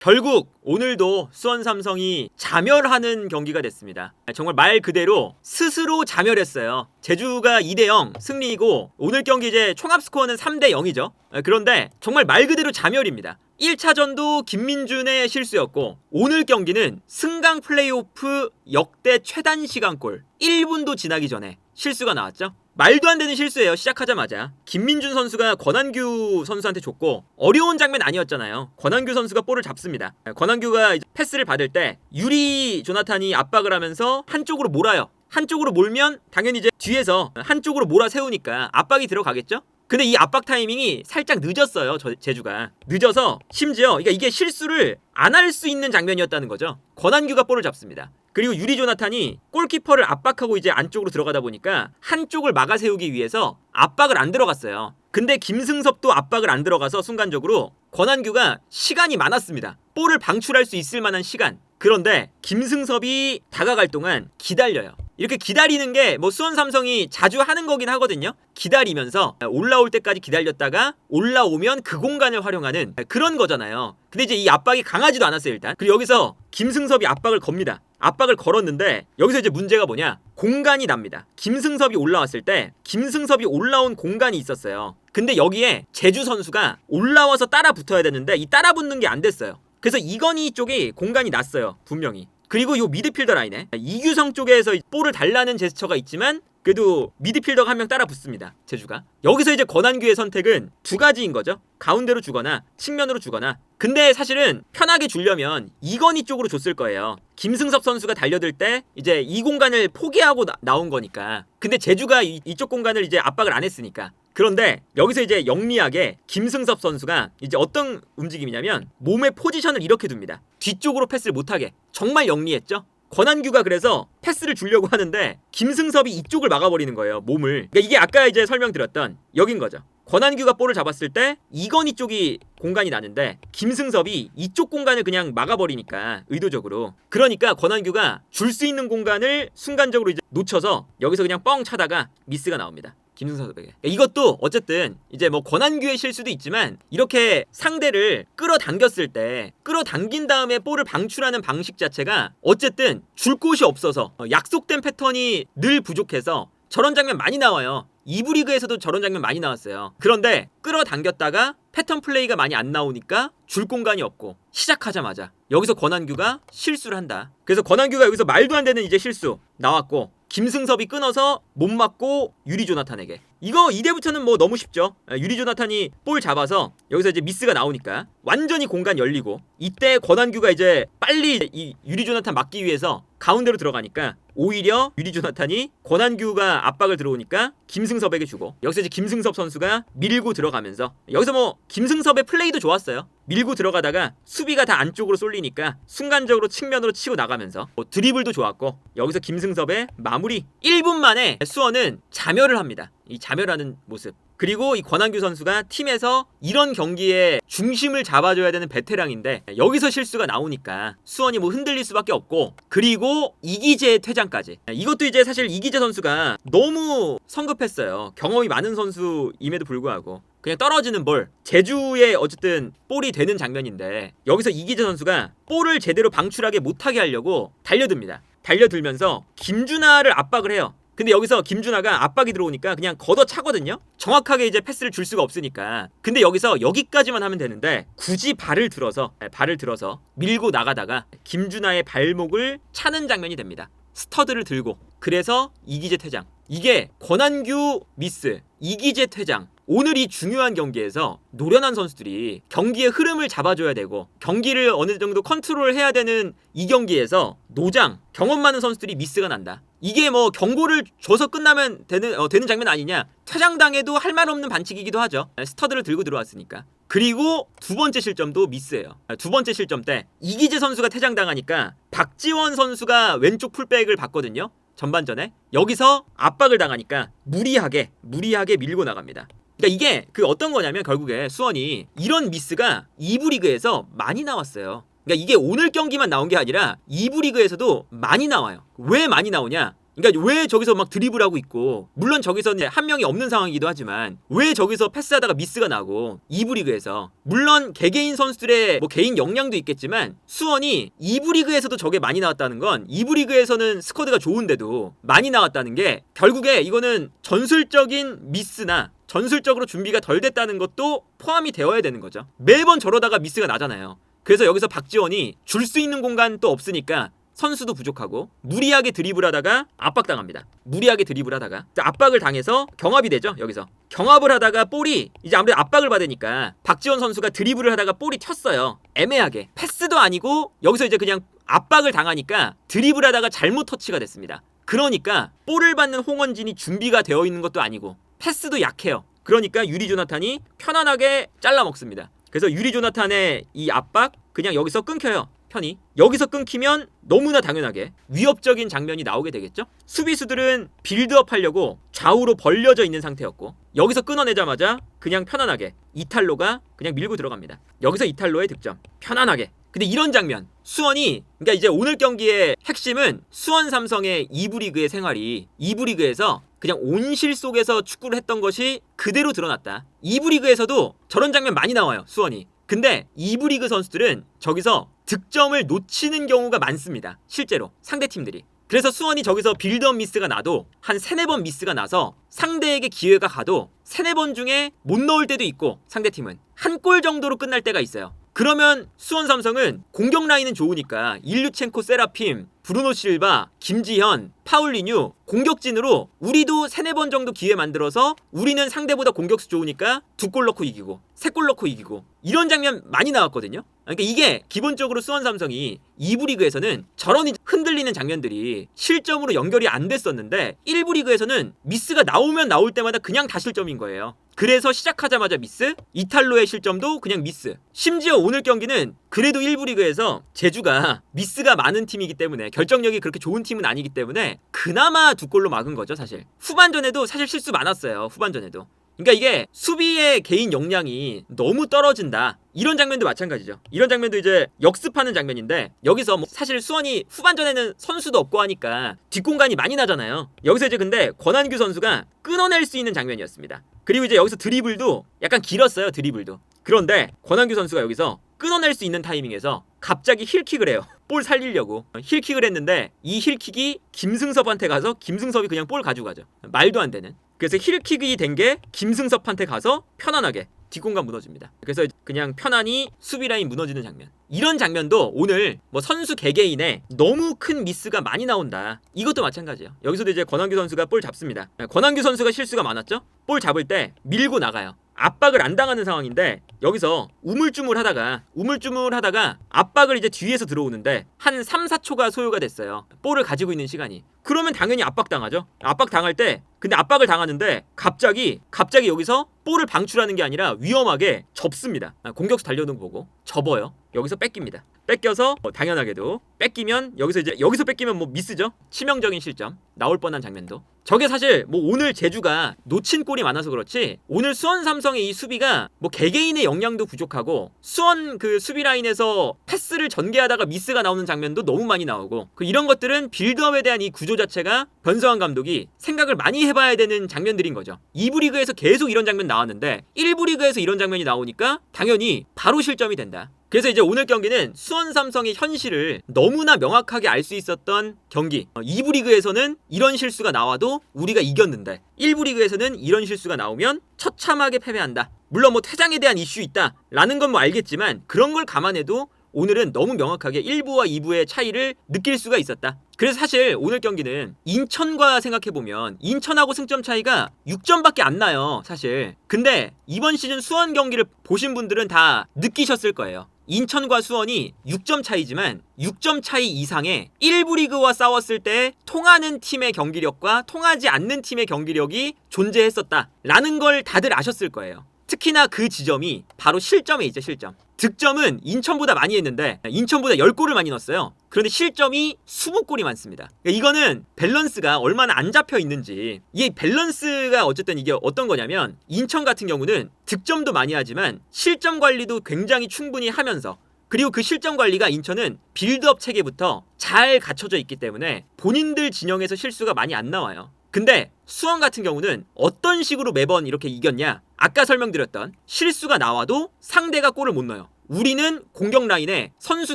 결국 오늘도 수원 삼성이 자멸하는 경기가 됐습니다. 정말 말 그대로 스스로 자멸했어요. 제주가 2대 0 승리이고 오늘 경기 이제 총합 스코어는 3대 0이죠. 그런데 정말 말 그대로 자멸입니다. 1차전도 김민준의 실수였고 오늘 경기는 승강 플레이오프 역대 최단 시간골 1분도 지나기 전에 실수가 나왔죠. 말도 안 되는 실수예요. 시작하자마자 김민준 선수가 권한규 선수한테 줬고 어려운 장면 아니었잖아요. 권한규 선수가 볼을 잡습니다. 권한규가 패스를 받을 때 유리 조나탄이 압박을 하면서 한쪽으로 몰아요. 한쪽으로 몰면 당연히 이제 뒤에서 한쪽으로 몰아 세우니까 압박이 들어가겠죠? 근데 이 압박 타이밍이 살짝 늦었어요. 저, 제주가 늦어서 심지어 그러니까 이게 실수를 안 할 수 있는 장면이었다는 거죠. 권한규가 볼을 잡습니다. 그리고 유리 조나탄이 골키퍼를 압박하고 이제 안쪽으로 들어가다 보니까 한쪽을 막아 세우기 위해서 압박을 안 들어갔어요. 근데 김승섭도 압박을 안 들어가서 순간적으로 권한규가 시간이 많았습니다. 볼을 방출할 수 있을 만한 시간. 그런데 김승섭이 다가갈 동안 기다려요. 이렇게 기다리는 게 뭐 수원 삼성이 자주 하는 거긴 하거든요. 기다리면서 올라올 때까지 기다렸다가 올라오면 그 공간을 활용하는 그런 거잖아요. 근데 이제 이 압박이 강하지도 않았어요, 일단. 그리고 여기서 김승섭이 압박을 겁니다. 압박을 걸었는데 여기서 이제 문제가 뭐냐? 공간이 납니다. 김승섭이 올라왔을 때 김승섭이 올라온 공간이 있었어요. 근데 여기에 제주 선수가 올라와서 따라 붙어야 되는데 이 따라 붙는 게 안 됐어요. 그래서 이건희 쪽이 공간이 났어요. 분명히. 그리고 이 미드필더 라인에 이규성 쪽에서 볼을 달라는 제스처가 있지만 그래도 미드필더가 한 명 따라 붙습니다. 제주가. 여기서 이제 권한규의 선택은 두 가지인 거죠. 가운데로 주거나 측면으로 주거나. 근데 사실은 편하게 주려면 이건희 쪽으로 줬을 거예요. 김승섭 선수가 달려들 때 이제 이 공간을 포기하고 나, 온 거니까. 근데 제주가 이, 이쪽 공간을 이제 압박을 안 했으니까. 그런데 여기서 이제 영리하게 김승섭 선수가 이제 어떤 움직임이냐면 몸의 포지션을 이렇게 둡니다. 뒤쪽으로 패스를 못하게. 정말 영리했죠? 권한규가 그래서 패스를 주려고 하는데 김승섭이 이쪽을 막아버리는 거예요 몸을 그러니까 이게 아까 이제 설명드렸던 여긴 거죠 권한규가 볼을 잡았을 때 이건희 쪽이 공간이 나는데 김승섭이 이쪽 공간을 그냥 막아버리니까 의도적으로 그러니까 권한규가 줄 수 있는 공간을 순간적으로 이제 놓쳐서 여기서 그냥 뻥 차다가 미스가 나옵니다 김승섭에게 이것도 어쨌든 이제 뭐 권한규의 실수도 있지만 이렇게 상대를 끌어당겼을 때 끌어당긴 다음에 볼을 방출하는 방식 자체가 어쨌든 줄 곳이 없어서 어, 약속된 패턴이 늘 부족해서 저런 장면 많이 나와요. 이부 리그에서도 저런 장면 많이 나왔어요. 그런데 끌어당겼다가 패턴 플레이가 많이 안 나오니까 줄 공간이 없고 시작하자마자 여기서 권한규가 실수를 한다. 그래서 권한규가 여기서 말도 안 되는 이제 실수 나왔고 김승섭이 끊어서 못 맞고 유리 조나탄에게. 이거 이대부터는 뭐 너무 쉽죠. 아, 유리 조나탄이 볼 잡아서 여기서 이제 미스가 나오니까 완전히 공간 열리고 이때 권한규가 이제 빨리 이 유리 조나탄 막기 위해서 가운데로 들어가니까 오히려 유리 조나탄이 권한규가 압박을 들어오니까 김승섭에게 주고 여기서 이제 김승섭 선수가 밀고 들어가면서 여기서 뭐 김승섭의 플레이도 좋았어요 밀고 들어가다가 수비가 다 안쪽으로 쏠리니까 순간적으로 측면으로 치고 나가면서 뭐 드리블도 좋았고 여기서 김승섭의 마무리 1분 만에 수원은 자멸을 합니다. 이 자멸하는 모습. 그리고 이 권한규 선수가 팀에서 이런 경기에 중심을 잡아줘야 되는 베테랑인데 여기서 실수가 나오니까 수원이 뭐 흔들릴 수밖에 없고 그리고 이기재의 퇴장까지. 이것도 이제 사실 이기재 선수가 너무 성급했어요. 경험이 많은 선수임에도 불구하고 그냥 떨어지는 볼 제주의 어쨌든 볼이 되는 장면인데 여기서 이기재 선수가 볼을 제대로 방출하게 못하게 하려고 달려듭니다. 달려들면서 김준하를 압박을 해요 근데 여기서 김준하가 압박이 들어오니까 그냥 걷어 차거든요. 정확하게 이제 패스를 줄 수가 없으니까. 근데 여기서 여기까지만 하면 되는데 굳이 발을 들어서 네, 발을 들어서 밀고 나가다가 김준하의 발목을 차는 장면이 됩니다. 스터드를 들고 그래서 이기재 퇴장. 이게 권한규 미스, 이기재 퇴장. 오늘 이 중요한 경기에서 노련한 선수들이 경기의 흐름을 잡아줘야 되고 경기를 어느 정도 컨트롤해야 되는 이 경기에서 노장 경험 많은 선수들이 미스가 난다. 이게 뭐 경고를 줘서 끝나면 되는 어, 되는 장면 아니냐? 퇴장당해도 할 말 없는 반칙이기도 하죠. 스터드를 들고 들어왔으니까. 그리고 두 번째 실점도 미스예요. 두 번째 실점 때 이기재 선수가 퇴장당하니까 박지원 선수가 왼쪽 풀백을 봤거든요. 전반전에 여기서 압박을 당하니까 무리하게 무리하게 밀고 나갑니다. 그러니까 이게 그 어떤 거냐면 결국에 수원이 이런 미스가 2부 리그에서 많이 나왔어요. 그러니까 이게 오늘 경기만 나온 게 아니라 2부 리그에서도 많이 나와요. 왜 많이 나오냐? 그러니까 왜 저기서 막 드리블하고 있고 물론 저기서는 한 명이 없는 상황이기도 하지만 왜 저기서 패스하다가 미스가 나고 2부 리그에서 물론 개개인 선수들의 뭐 개인 역량도 있겠지만 수원이 2부 리그에서도 저게 많이 나왔다는 건 2부 리그에서는 스쿼드가 좋은데도 많이 나왔다는 게 결국에 이거는 전술적인 미스나 전술적으로 준비가 덜 됐다는 것도 포함이 되어야 되는 거죠. 매번 저러다가 미스가 나잖아요. 그래서 여기서 박지원이 줄 수 있는 공간 또 없으니까 선수도 부족하고 무리하게 드리블하다가 압박당합니다. 무리하게 드리블하다가 압박을 당해서 경합이 되죠. 여기서 경합을 하다가 볼이 이제 아무래도 압박을 받으니까 박지원 선수가 드리블을 하다가 볼이 튀었어요. 애매하게 패스도 아니고 여기서 이제 그냥 압박을 당하니까 드리블하다가 잘못 터치가 됐습니다. 그러니까 볼을 받는 홍원진이 준비가 되어 있는 것도 아니고 패스도 약해요. 그러니까 유리 조나탄이 편안하게 잘라 먹습니다. 그래서 유리 조나탄의 이 압박 그냥 여기서 끊겨요. 편이 여기서 끊기면 너무나 당연하게 위협적인 장면이 나오게 되겠죠. 수비수들은 빌드업 하려고 좌우로 벌려져 있는 상태였고 여기서 끊어내자마자 그냥 편안하게 이탈로가 그냥 밀고 들어갑니다. 여기서 이탈로의 득점 편안하게. 근데 이런 장면 수원이 그러니까 이제 오늘 경기의 핵심은 수원 삼성의 2부 리그의 생활이 2부 리그에서 그냥 온실 속에서 축구를 했던 것이 그대로 드러났다. 2부 리그에서도 저런 장면 많이 나와요. 수원이. 근데 2부 리그 선수들은 저기서 득점을 놓치는 경우가 많습니다. 실제로 상대 팀들이. 그래서 수원이 저기서 빌드업 미스가 나도 한 세네 번 미스가 나서 상대에게 기회가 가도 세네 번 중에 못 넣을 때도 있고 상대팀은 한 골 정도로 끝날 때가 있어요. 그러면 수원 삼성은 공격 라인은 좋으니까 일류첸코 세라핌, 브루노 실바, 김지현, 파울리뉴 공격진으로 우리도 세네 번 정도 기회 만들어서 우리는 상대보다 공격수 좋으니까 두 골 넣고 이기고 세 골 넣고 이기고 이런 장면 많이 나왔거든요. 그러니까 이게 기본적으로 수원 삼성이 2부 리그에서는 저런 흔들리는 장면들이 실점으로 연결이 안 됐었는데 1부 리그에서는 미스가 나오면 나올 때마다 그냥 다 실점인 거예요. 그래서 시작하자마자 미스, 이탈로의 실점도 그냥 미스. 심지어 오늘 경기는 그래도 1부 리그에서 제주가 미스가 많은 팀이기 때문에 결정력이 그렇게 좋은 팀은 아니기 때문에 그나마 두 골로 막은 거죠, 사실. 후반전에도 사실 실수 많았어요. 후반전에도. 그러니까 이게 수비의 개인 역량이 너무 떨어진다. 이런 장면도 마찬가지죠. 이런 장면도 이제 역습하는 장면인데 여기서 뭐 사실 수원이 후반전에는 선수도 없고 하니까 뒷공간이 많이 나잖아요. 여기서 이제 근데 권한규 선수가 끊어낼 수 있는 장면이었습니다. 그리고 이제 여기서 드리블도 약간 길었어요. 드리블도. 그런데 권한규 선수가 여기서 끊어낼 수 있는 타이밍에서 갑자기 힐킥을 해요. 볼 살리려고 힐킥을 했는데 이 힐킥이 김승섭한테 가서 김승섭이 그냥 볼 가져가죠. 말도 안 되는. 그래서 힐킥이 된 게 김승섭한테 가서 편안하게 뒷공간 무너집니다. 그래서 그냥 편안히 수비 라인 무너지는 장면. 이런 장면도 오늘 뭐 선수 개개인의 너무 큰 미스가 많이 나온다. 이것도 마찬가지예요. 여기서도 이제 권한규 선수가 볼 잡습니다. 권한규 선수가 실수가 많았죠? 볼 잡을 때 밀고 나가요. 압박을 안 당하는 상황인데 여기서 우물쭈물 하다가 우물쭈물 하다가 압박을 이제 뒤에서 들어오는데 한 3, 4초가 소요가 됐어요. 볼을 가지고 있는 시간이. 그러면 당연히 압박 당하죠. 압박 당할 때 근데 압박을 당하는데 갑자기 갑자기 여기서 볼을 방출하는 게 아니라 위험하게 접습니다. 아, 공격수 달려오는 거 보고 접어요. 여기서 뺏깁니다. 뺏겨서 어, 당연하게도 뺏기면 여기서 이제 여기서 뺏기면 뭐 미스죠. 치명적인 실점 나올 뻔한 장면도. 저게 사실 뭐 오늘 제주가 놓친 골이 많아서 그렇지 오늘 수원 삼성의 이 수비가 뭐 개개인의 역량도 부족하고 수원 그 수비 라인에서 패스를 전개하다가 미스가 나오는 장면도 너무 많이 나오고 그 이런 것들은 빌드업에 대한 이 구조 자체가 변성환 감독이 생각을 많이 해봐야 되는 장면들인 거죠. 2부 리그에서 계속 이런 장면 나왔는데 1부 리그에서 이런 장면이 나오니까 당연히 바로 실점이 된다. 그래서 이제 오늘 경기는 수원 삼성의 현실을 너무나 명확하게 알 수 있었던 경기. 어, 2부 리그에서는 이런 실수가 나와 도 우리가 이겼는데 1부 리그에서는 이런 실수가 나오면 처참하게 패배한다. 물론 뭐 퇴장에 대한 이슈 있다라는 건 뭐 알겠지만 그런 걸 감안해도 오늘은 너무 명확하게 1부와 2부의 차이를 느낄 수가 있었다. 그래서 사실 오늘 경기는 인천과 생각해보면 인천하고 승점 차이가 6점밖에 안 나요, 사실. 근데 이번 시즌 수원 경기를 보신 분들은 다 느끼셨을 거예요. 인천과 수원이 6점 차이지만 6점 차이 이상의 1부 리그와 싸웠을 때 통하는 팀의 경기력과 통하지 않는 팀의 경기력이 존재했었다라는 걸 다들 아셨을 거예요. 특히나 그 지점이 바로 실점에 있죠, 실점. 득점은 인천보다 많이 했는데 인천보다 10골을 많이 넣었어요. 그런데 실점이 20골이 많습니다. 그러니까 이거는 밸런스가 얼마나 안 잡혀 있는지 이 밸런스가 어쨌든 이게 어떤 거냐면 인천 같은 경우는 득점도 많이 하지만 실점 관리도 굉장히 충분히 하면서 그리고 그 실점 관리가 인천은 빌드업 체계부터 잘 갖춰져 있기 때문에 본인들 진영에서 실수가 많이 안 나와요. 근데 수원 같은 경우는 어떤 식으로 매번 이렇게 이겼냐? 아까 설명드렸던 실수가 나와도 상대가 골을 못 넣어요. 우리는 공격 라인에 선수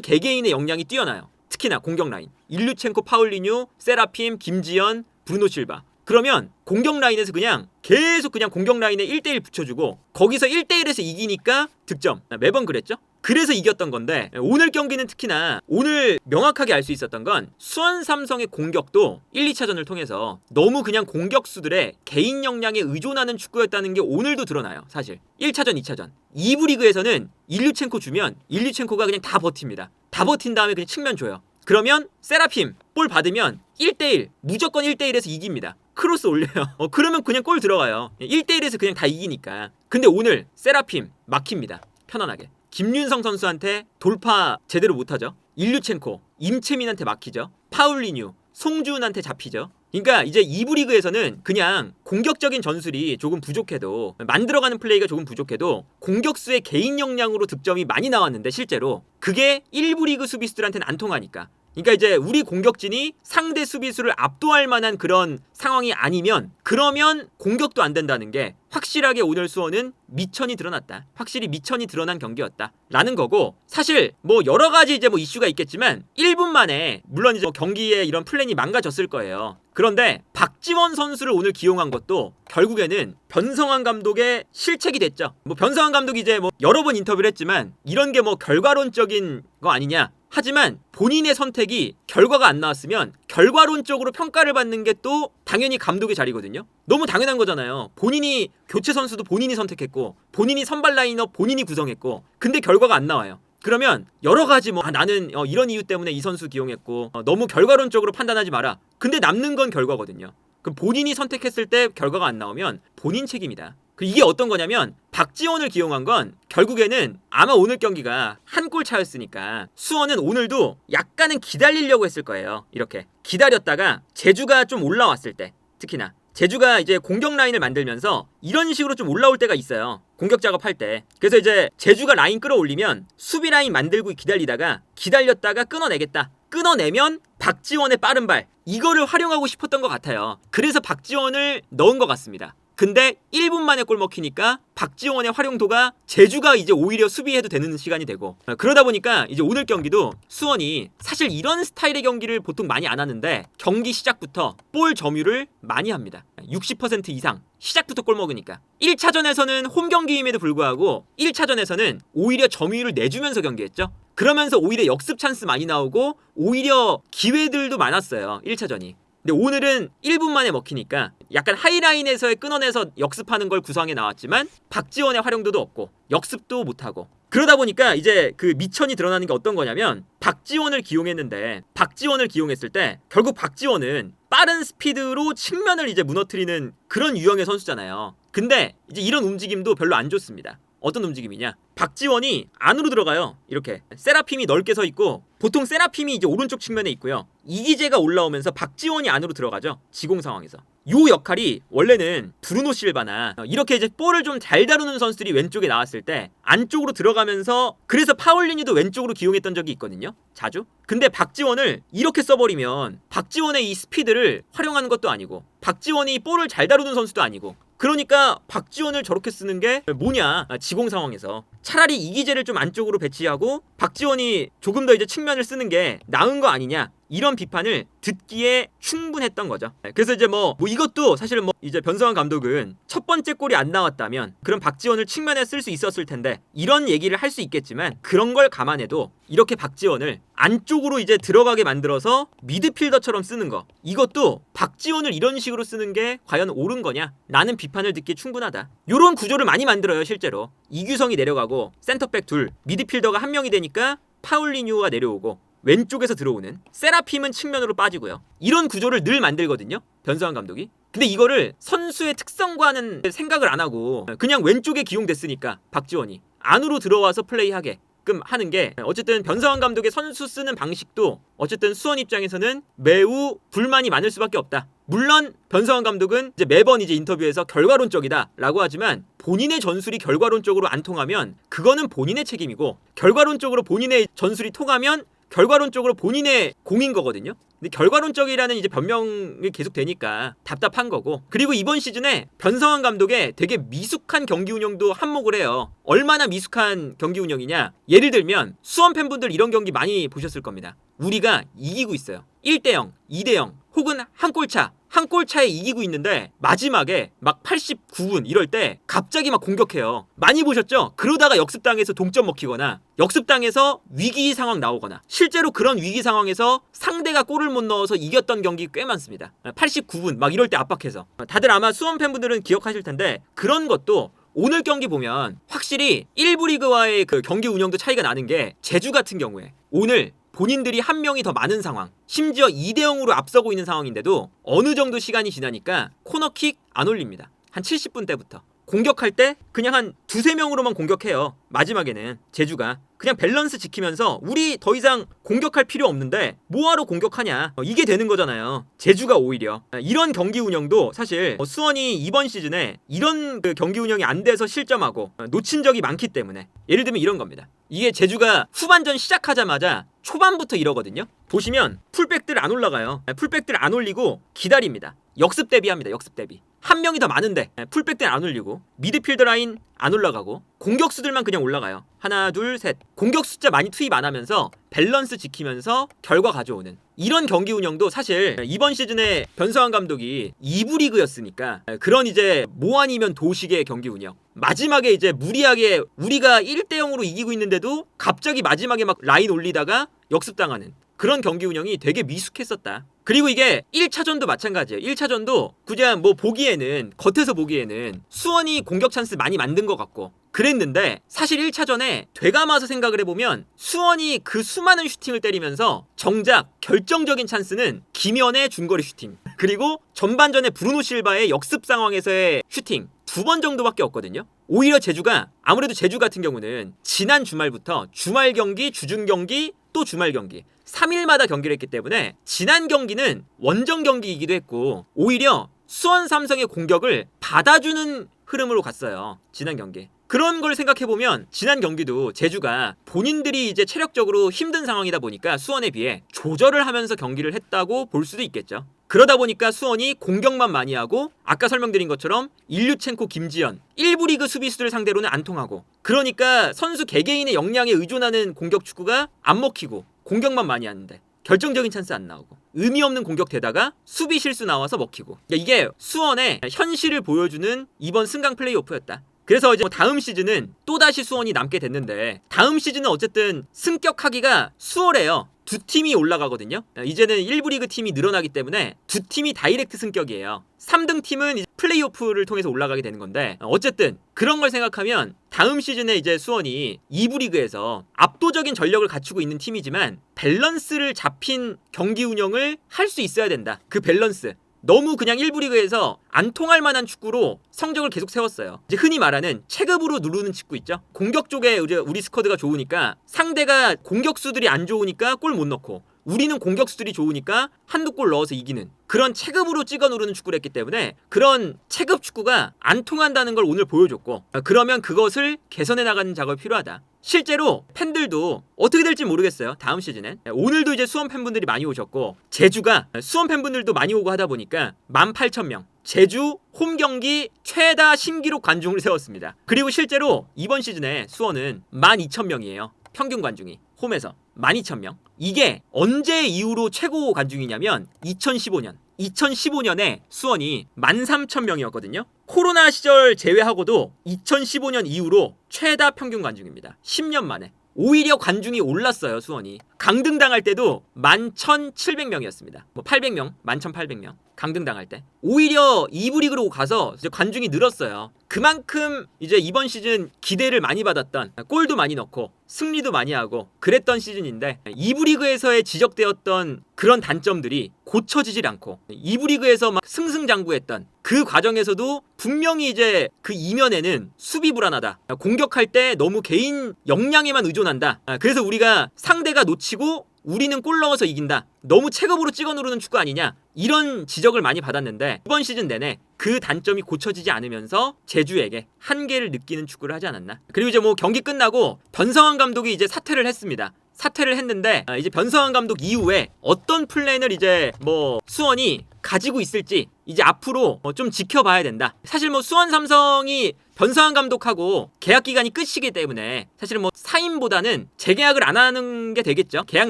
개개인의 역량이 뛰어나요. 특히나 공격 라인. 일류첸코, 파울리뉴, 세라핌, 김지현, 브루노 실바. 그러면 공격 라인에서 그냥 계속 그냥 공격 라인에 1대1 붙여주고 거기서 1대1에서 이기니까 득점. 매번 그랬죠? 그래서 이겼던 건데 오늘 경기는 특히나 오늘 명확하게 알 수 있었던 건 수원 삼성의 공격도 1, 2차전을 통해서 너무 그냥 공격수들의 개인 역량에 의존하는 축구였다는 게 오늘도 드러나요. 사실 1차전, 2차전 2부 리그에서는 일류첸코 주면 일류첸코가 그냥 다 버팁니다. 다 버틴 다음에 그냥 측면 줘요. 그러면 세라핌 볼 받으면 1대1 무조건 1대1에서 이깁니다. 크로스 올려요. 어, 그러면 그냥 골 들어가요. 1대1에서 그냥 다 이기니까. 근데 오늘 세라핌 막힙니다. 편안하게. 김윤성 선수한테 돌파 제대로 못하죠. 일류첸코, 임채민한테 막히죠. 파울리뉴, 송주은한테 잡히죠. 그러니까 이제 2부 리그에서는 그냥 공격적인 전술이 조금 부족해도 만들어가는 플레이가 조금 부족해도 공격수의 개인 역량으로 득점이 많이 나왔는데 실제로 그게 1부 리그 수비수들한테는 안 통하니까 그러니까 이제 우리 공격진이 상대 수비수를 압도할 만한 그런 상황이 아니면 그러면 공격도 안 된다는 게 확실하게 오늘 수원은 미천이 드러났다. 확실히 미천이 드러난 경기였다. 라는 거고 사실 뭐 여러 가지 이제 뭐 이슈가 있겠지만 1분 만에 물론 이제 뭐 경기에 이런 플랜이 망가졌을 거예요. 그런데 박지원 선수를 오늘 기용한 것도 결국에는 변성환 감독의 실책이 됐죠. 뭐 변성환 감독이 이제 뭐 여러 번 인터뷰를 했지만 이런 게 뭐 결과론적인 거 아니냐. 하지만 본인의 선택이 결과가 안 나왔으면 결과론적으로 평가를 받는 게 또 당연히 감독의 자리거든요. 너무 당연한 거잖아요. 본인이 교체 선수도 본인이 선택했고 본인이 선발 라인업 본인이 구성했고 근데 결과가 안 나와요. 그러면 여러 가지 뭐 아, 나는 어, 이런 이유 때문에 이 선수 기용했고 어, 너무 결과론적으로 판단하지 마라. 근데 남는 건 결과거든요. 그럼 본인이 선택했을 때 결과가 안 나오면 본인 책임이다. 그 이게 어떤 거냐면 박지원을 기용한 건 결국에는 아마 오늘 경기가 한 골 차였으니까 수원은 오늘도 약간은 기다리려고 했을 거예요. 이렇게 기다렸다가 제주가 좀 올라왔을 때 특히나 제주가 이제 공격 라인을 만들면서 이런 식으로 좀 올라올 때가 있어요. 공격 작업할 때. 그래서 이제 제주가 라인 끌어올리면 수비 라인 만들고 기다리다가 기다렸다가 끊어내겠다. 끊어내면 박지원의 빠른 발 이거를 활용하고 싶었던 것 같아요. 그래서 박지원을 넣은 것 같습니다. 근데 1분 만에 골 먹히니까 박지원의 활용도가 제주가 이제 오히려 수비해도 되는 시간이 되고 어, 그러다 보니까 이제 오늘 경기도 수원이 사실 이런 스타일의 경기를 보통 많이 안 하는데 경기 시작부터 볼 점유를 많이 합니다. 60% 이상 시작부터 골 먹으니까 1차전에서는 홈 경기임에도 불구하고 1차전에서는 오히려 점유율을 내주면서 경기했죠. 그러면서 오히려 역습 찬스 많이 나오고 오히려 기회들도 많았어요. 1차전이. 근데 오늘은 1분 만에 먹히니까 약간 하이라인에서의 끊어내서 역습하는 걸 구성해 나왔지만 박지원의 활용도도 없고 역습도 못하고 그러다 보니까 이제 그 미천이 드러나는 게 어떤 거냐면 박지원을 기용했는데 박지원을 기용했을 때 결국 박지원은 빠른 스피드로 측면을 이제 무너뜨리는 그런 유형의 선수잖아요. 근데 이제 이런 움직임도 별로 안 좋습니다. 어떤 움직임이냐? 박지원이 안으로 들어가요. 이렇게 세라핌이 넓게 서 있고 보통 세라핌이 이제 오른쪽 측면에 있고요. 이기재가 올라오면서 박지원이 안으로 들어가죠. 지공 상황에서. 요 역할이 원래는 브루노 실바나 이렇게 이제 볼을 좀 잘 다루는 선수들이 왼쪽에 나왔을 때 안쪽으로 들어가면서 그래서 파울리니도 왼쪽으로 기용했던 적이 있거든요. 자주. 근데 박지원을 이렇게 써버리면 박지원의 이 스피드를 활용하는 것도 아니고 박지원이 볼을 잘 다루는 선수도 아니고 그러니까 박지원을 저렇게 쓰는 게 뭐냐 아, 지공 상황에서. 차라리 이기재를 좀 안쪽으로 배치하고 박지원이 조금 더 이제 측면을 쓰는 게 나은 거 아니냐 이런 비판을 듣기에 충분했던 거죠. 그래서 이제 뭐, 뭐 이것도 사실은 뭐 이제 변성환 감독은 첫 번째 골이 안 나왔다면 그럼 박지원을 측면에 쓸 수 있었을 텐데 이런 얘기를 할 수 있겠지만 그런 걸 감안해도 이렇게 박지원을 안쪽으로 이제 들어가게 만들어서 미드필더처럼 쓰는 거 이것도 박지원을 이런 식으로 쓰는 게 과연 옳은 거냐 라는 비판을 듣기 충분하다 요런 구조를 많이 만들어요 실제로 이규성이 내려가고 센터백 둘 미드필더가 한 명이 되니까 파울리뉴가 내려오고 왼쪽에서 들어오는 세라핌은 측면으로 빠지고요 이런 구조를 늘 만들거든요 변성환 감독이 근데 이거를 선수의 특성과는 생각을 안 하고 그냥 왼쪽에 기용됐으니까 박지원이 안으로 들어와서 플레이하게 끔 하는 게 어쨌든 변성환 감독의 선수 쓰는 방식도 어쨌든 수원 입장에서는 매우 불만이 많을 수밖에 없다. 물론 변성환 감독은 이제 매번 이제 인터뷰에서 결과론적이다라고 하지만 본인의 전술이 결과론적으로 안 통하면 그거는 본인의 책임이고 결과론적으로 본인의 전술이 통하면 결과론적으로 본인의 공인 거거든요. 근데 결과론적이라는 이제 변명이 계속 되니까 답답한 거고. 그리고 이번 시즌에 변성환 감독의 되게 미숙한 경기 운영도 한몫을 해요. 얼마나 미숙한 경기 운영이냐? 예를 들면 수원 팬분들 이런 경기 많이 보셨을 겁니다. 우리가 이기고 있어요. 1대 0, 2대 0, 혹은 한 골 차. 한 골 차에 이기고 있는데 마지막에 막 89분 이럴 때 갑자기 막 공격해요. 많이 보셨죠? 그러다가 역습당해서 동점 먹히거나 역습당해서 위기 상황 나오거나 실제로 그런 위기 상황에서 상대가 골을 못 넣어서 이겼던 경기 꽤 많습니다. 89분 막 이럴 때 압박해서 다들 아마 수원 팬분들은 기억하실 텐데 그런 것도 오늘 경기 보면 확실히 1부 리그와의 그 경기 운영도 차이가 나는 게 제주 같은 경우에 오늘 본인들이 한 명이 더 많은 상황, 심지어 2대 0으로 앞서고 있는 상황인데도 어느 정도 시간이 지나니까 코너킥 안 올립니다. 한 70분 때부터. 공격할 때 그냥 한 두세 명으로만 공격해요. 마지막에는 제주가 그냥 밸런스 지키면서 우리 더 이상 공격할 필요 없는데 뭐하러 공격하냐 어, 이게 되는 거잖아요. 제주가 오히려 아, 이런 경기 운영도 사실 어, 수원이 이번 시즌에 이런 그 경기 운영이 안 돼서 실점하고 어, 놓친 적이 많기 때문에 예를 들면 이런 겁니다. 이게 제주가 후반전 시작하자마자 초반부터 이러거든요. 보시면 풀백들 안 올라가요. 아, 풀백들 안 올리고 기다립니다. 역습 대비합니다. 역습 대비. 한 명이 더 많은데 아, 풀백들 안 올리고 미드필더 라인 안 올라가고 공격수들만 그냥 올라가요. 하나, 둘, 셋. 공격 숫자 많이 투입 안 하면서 밸런스 지키면서 결과 가져오는 이런 경기 운영도 사실 이번 시즌에 변성환 감독이 2부 리그였으니까 그런 이제 모 아니면 도식의 경기 운영. 마지막에 이제 무리하게 우리가 1대 0으로 이기고 있는데도 갑자기 마지막에 막 라인 올리다가 역습당하는 그런 경기 운영이 되게 미숙했었다. 그리고 이게 1차전도 마찬가지예요. 1차전도 그냥 뭐 보기에는 겉에서 보기에는 수원이 공격 찬스 많이 만든 것 같고 그랬는데 사실 1차전에 되감아서 생각을 해보면 수원이 그 수많은 슈팅을 때리면서 정작 결정적인 찬스는 김현의 중거리 슈팅 그리고 전반전에 브루노 실바의 역습 상황에서의 슈팅 두 번 정도밖에 없거든요. 오히려 제주가 아무래도 제주 같은 경우는 지난 주말부터 주말 경기, 주중 경기, 또 주말 경기 3일마다 경기를 했기 때문에 지난 경기는 원정 경기이기도 했고 오히려 수원 삼성의 공격을 받아주는 흐름으로 갔어요. 지난 경기. 그런 걸 생각해 보면 지난 경기도 제주가 본인들이 이제 체력적으로 힘든 상황이다 보니까 수원에 비해 조절을 하면서 경기를 했다고 볼 수도 있겠죠. 그러다 보니까 수원이 공격만 많이 하고 아까 설명드린 것처럼 일류첸코 김지현 1부 리그 수비수들 상대로는 안 통하고 그러니까 선수 개개인의 역량에 의존하는 공격 축구가 안 먹히고 공격만 많이 하는데 결정적인 찬스 안 나오고 의미 없는 공격 되다가 수비 실수 나와서 먹히고 그러니까 이게 수원의 현실을 보여주는 이번 승강 플레이오프였다. 그래서 이제 뭐 다음 시즌은 또다시 수원이 남게 됐는데 다음 시즌은 어쨌든 승격하기가 수월해요. 두 팀이 올라가거든요. 이제는 1부 리그 팀이 늘어나기 때문에 두 팀이 다이렉트 승격이에요. 3등 팀은 플레이오프를 통해서 올라가게 되는 건데 어쨌든 그런 걸 생각하면 다음 시즌에 이제 수원이 2부 리그에서 압도적인 전력을 갖추고 있는 팀이지만 밸런스를 잡힌 경기 운영을 할 수 있어야 된다. 그 밸런스. 너무 그냥 1부 리그에서 안 통할 만한 축구로 성적을 계속 세웠어요. 이제 흔히 말하는 체급으로 누르는 축구 있죠. 공격 쪽에 우리 스쿼드가 좋으니까 상대가 공격수들이 안 좋으니까 골 못 넣고 우리는 공격수들이 좋으니까 한두 골 넣어서 이기는 그런 체급으로 찍어 누르는 축구를 했기 때문에 그런 체급 축구가 안 통한다는 걸 오늘 보여줬고 그러면 그것을 개선해 나가는 작업이 필요하다. 실제로 팬들도 어떻게 될지 모르겠어요. 다음 시즌에 오늘도 이제 수원 팬분들이 많이 오셨고 제주가 수원 팬분들도 많이 오고 하다 보니까 18,000명 제주 홈 경기 최다 신기록 관중을 세웠습니다. 그리고 실제로 이번 시즌에 수원은 12,000명이에요. 평균 관중이 홈에서 12,000명. 이게 언제 이후로 최고 관중이냐면 2015년. 2015년에 수원이 13,000명이었거든요. 코로나 시절 제외하고도 2015년 이후로 최다 평균 관중입니다. 10년 만에. 오히려 관중이 올랐어요, 수원이. 강등당할 때도 11,700명이었습니다. 뭐 800명, 11,800명. 강등당할 때. 오히려 2부 리그로 가서 이제 관중이 늘었어요. 그만큼 이제 이번 시즌 기대를 많이 받았던 골도 많이 넣고 승리도 많이 하고 그랬던 시즌인데 2부 리그에서의 지적되었던 그런 단점들이 고쳐지질 않고 2부 리그에서 막 승승장구했던 그 과정에서도 분명히 이제 그 이면에는 수비 불안하다. 공격할 때 너무 개인 역량에만 의존한다. 그래서 우리가 상대가 놓치고 우리는 골 넣어서 이긴다. 너무 체급으로 찍어 누르는 축구 아니냐. 이런 지적을 많이 받았는데 이번 시즌 내내 그 단점이 고쳐지지 않으면서 제주에게 한계를 느끼는 축구를 하지 않았나. 그리고 이제 뭐 경기 끝나고 변성환 감독이 이제 사퇴를 했습니다. 사퇴를 했는데 아, 이제 변성환 감독 이후에 어떤 플랜을 이제 뭐 수원이 가지고 있을지 이제 앞으로 어, 좀 지켜봐야 된다. 사실 뭐 수원 삼성이 변성환 감독하고 계약 기간이 끝이기 때문에 사실 뭐 사임보다는 재계약을 안 하는 게 되겠죠. 계약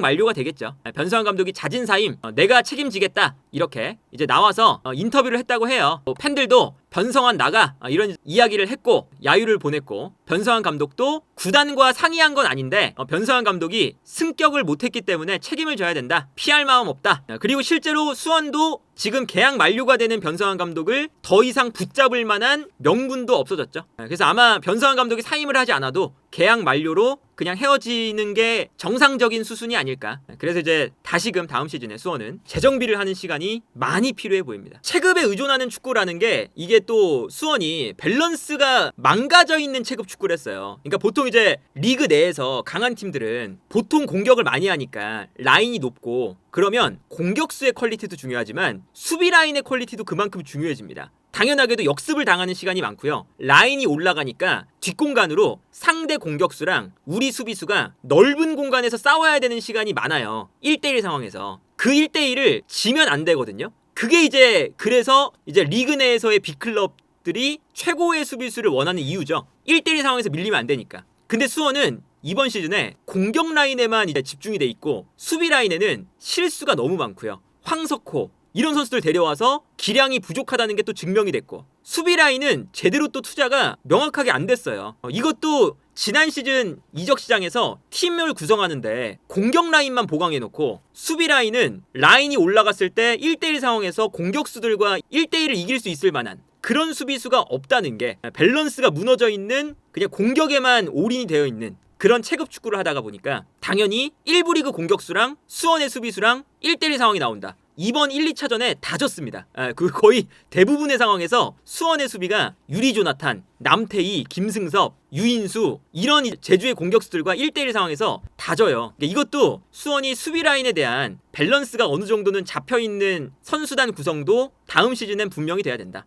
만료가 되겠죠. 아, 변성환 감독이 자진 사임, 어, 내가 책임지겠다 이렇게 이제 나와서 어, 인터뷰를 했다고 해요. 뭐 팬들도 변성환 나가 아, 이런 이야기를 했고 야유를 보냈고 변성환 감독도 구단과 상의한 건 아닌데 어, 변성환 감독이 승격을 못했기 때문에 책임을 져야 된다. 피할 마음 없다. 아, 그리고 실제로 수원도 지금 계약 만료가 되는 변성환 감독을 더 이상 붙잡을 만한 명분도 없어졌죠. 아, 그래서 아마 변성환 감독이 사임을 하지 않아도 계약 만료로 그냥 헤어지는 게 정상적인 수순이 아닐까. 그래서 이제 다시금 다음 시즌에 수원은 재정비를 하는 시간이 많이 필요해 보입니다. 체급에 의존하는 축구라는 게 이게 또 수원이 밸런스가 망가져 있는 체급 축구를 했어요. 그러니까 보통 이제 리그 내에서 강한 팀들은 보통 공격을 많이 하니까 라인이 높고 그러면 공격수의 퀄리티도 중요하지만 수비 라인의 퀄리티도 그만큼 중요해집니다. 당연하게도 역습을 당하는 시간이 많고요. 라인이 올라가니까 뒷공간으로 상대 공격수랑 우리 수비수가 넓은 공간에서 싸워야 되는 시간이 많아요. 1대1 상황에서. 그 1대1을 지면 안 되거든요. 그게 이제 그래서 이제 리그 내에서의 빅클럽들이 최고의 수비수를 원하는 이유죠. 1대1 상황에서 밀리면 안 되니까. 근데 수원은 이번 시즌에 공격 라인에만 이제 집중이 돼 있고 수비 라인에는 실수가 너무 많고요. 황석호 이런 선수들 데려와서 기량이 부족하다는 게 또 증명이 됐고 수비 라인은 제대로 또 투자가 명확하게 안 됐어요. 어, 이것도 지난 시즌 이적 시장에서 팀을 구성하는데 공격 라인만 보강해 놓고 수비 라인은 라인이 올라갔을 때 1대1 상황에서 공격수들과 1대1을 이길 수 있을 만한 그런 수비수가 없다는 게 밸런스가 무너져 있는 그냥 공격에만 올인이 되어 있는 그런 체급 축구를 하다가 보니까 당연히 1부 리그 공격수랑 수원의 수비수랑 1대1 상황이 나온다. 이번 1, 2차전에 다 졌습니다. 아, 그 거의 대부분의 상황에서 수원의 수비가 유리 조나탄, 남태희, 김승섭, 유인수 이런 이- 제주의 공격수들과 1대1 상황에서 다 져요. 그러니까 이것도 수원이 수비 라인에 대한 밸런스가 어느 정도는 잡혀 있는 선수단 구성도 다음 시즌엔 분명히 돼야 된다.